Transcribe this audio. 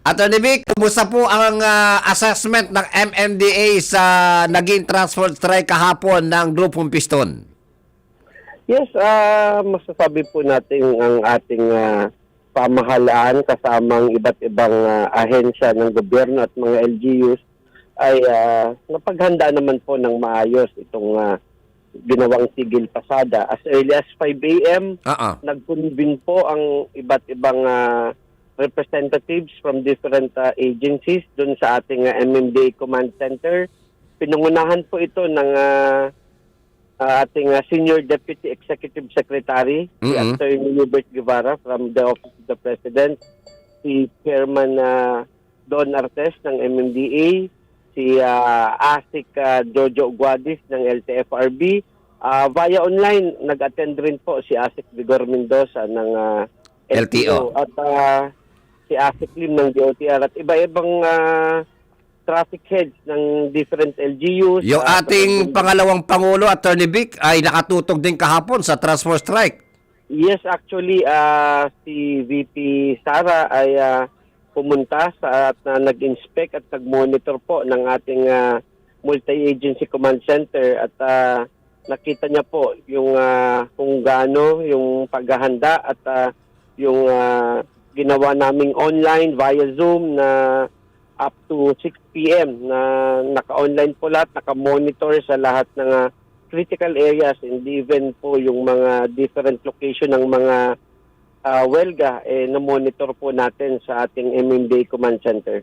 Attorney Vic, kumusta po ang ah, assessment ng MMDA sa naging transport strike kahapon ng Grupong Piston? Yes, ah masasabi po natin ang ating ah, pamahalaan kasamang iba't ibang ah, ahensya ng gobyerno at mga LGUs ay ah, napaghanda naman po ng maayos itong ah, ginawang sigil pasada. As early as 5 a.m., Oo. nag-convene po ang iba't ibang ah, representatives from different ah, agencies dun sa ating ah, MMDA Command Center. Pinungunahan po ito ng ah, ah, ating ah, Senior Deputy Executive Secretary, si Mhm. Attorney Hubert Guevara from the Office of the President, si Chairman ah, Don Artes ng MMDA, si ah, ASIC ah, Jojo Guadis ng LTFRB. Ah, via online, nag-attend rin po si ASIC Vigor Mendoza ng ah, LTO. at ah, si Lim ng DOTR at iba-ibang ah, traffic heads ng different LGUs. Yung ah, ating pangalawang Pangulo, Attorney Vic, ay nakatutok din kahapon sa transport strike. Yes, actually, ah, si VP Sara ay ah, pumunta sa at na nag-inspect at nag-monitor po ng ating ah, multi-agency command center at ah, nakita niya po yung ah, kung gaano yung paghahanda at ah, yung ah, ginawa naming online via Zoom na up to 6 p.m. na naka-online po lahat, naka-monitor sa lahat ng ah, critical areas and even po yung mga different location ng mga ah, welga eh na-monitor po natin sa ating MMDA Command Center.